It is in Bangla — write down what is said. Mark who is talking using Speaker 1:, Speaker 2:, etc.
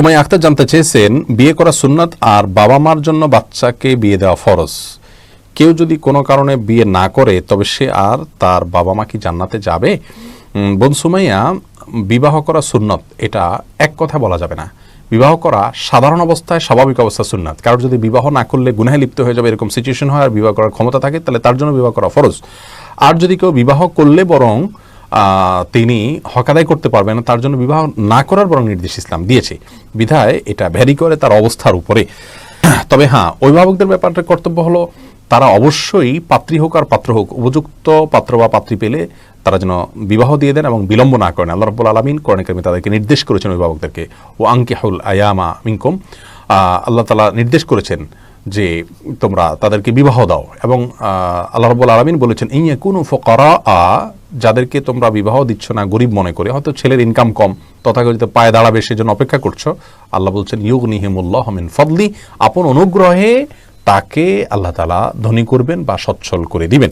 Speaker 1: সুমাই আক্তার জানতে চেয়েছেন, বিয়ে করা সুন্নাত আর বাবা মার জন্য বাচ্চাকে বিয়ে দেওয়া ফরজ। কেউ যদি কোনো কারণে বিয়ে না করে, তবে সে আর তার বাবা মা কি জান্নাতে যাবে? বোন সুমাইয়া, বিবাহ করা সুন্নত, এটা এক কথা বলা যাবে না। বিবাহ করা সাধারণ অবস্থায় স্বাভাবিক অবস্থা সুন্নাত। কারোর যদি বিবাহ না করলে গুনাহে লিপ্ত হয়ে যাবে এরকম সিচুয়েশন হয় আর বিবাহ করার ক্ষমতা থাকে, তাহলে তার জন্য বিবাহ করা ফরজ। আর যদি কেউ বিবাহ করলে বরং তিনি হক আদায় করতে পারবেন না তার জন্য বিবাহ না করার বরং নির্দেশ ইসলাম দিয়েছে। বিধায় এটা ভ্যারি করে তার অবস্থার উপরে। তবে হ্যাঁ অভিভাবকদের ব্যাপারটা কর্তব্য হলো তারা অবশ্যই পাত্রী হোক আর পাত্র হোক উপযুক্ত পাত্র বা পাত্রী পেলে তারা যেন বিবাহ দিয়ে দেন এবং বিলম্ব না করেন। আল্লাহ রব্বুল আলমিন কোরআন কারিমে তাদেরকে নির্দেশ করেছেন অভিভাবকদেরকে ও আঙ্কিহুল আয়ামা মিনকুম। আহ, আল্লাহ তালা নির্দেশ করেছেন যে তোমরা তাদেরকে বিবাহ দাও এবং আল্লাহ রব্বুল আলমিন বলেছেন ইয়ে কোন ফকরা আ যাদেরকে তোমরা বিবাহ দিচ্ছ না, গরিব মনে করে, হয়তো ছেলের ইনকাম কম, তথাকথিত পায়ে দাঁড়াবে সেজন্য অপেক্ষা করছ। আল্লাহ বলছেন ইউগ নিহিমুল্লাহ হমিন ফদলি আপন অনুগ্রহে তাকে আল্লাহ তালা ধনী করবেন বা সচ্ছল করে দিবেন।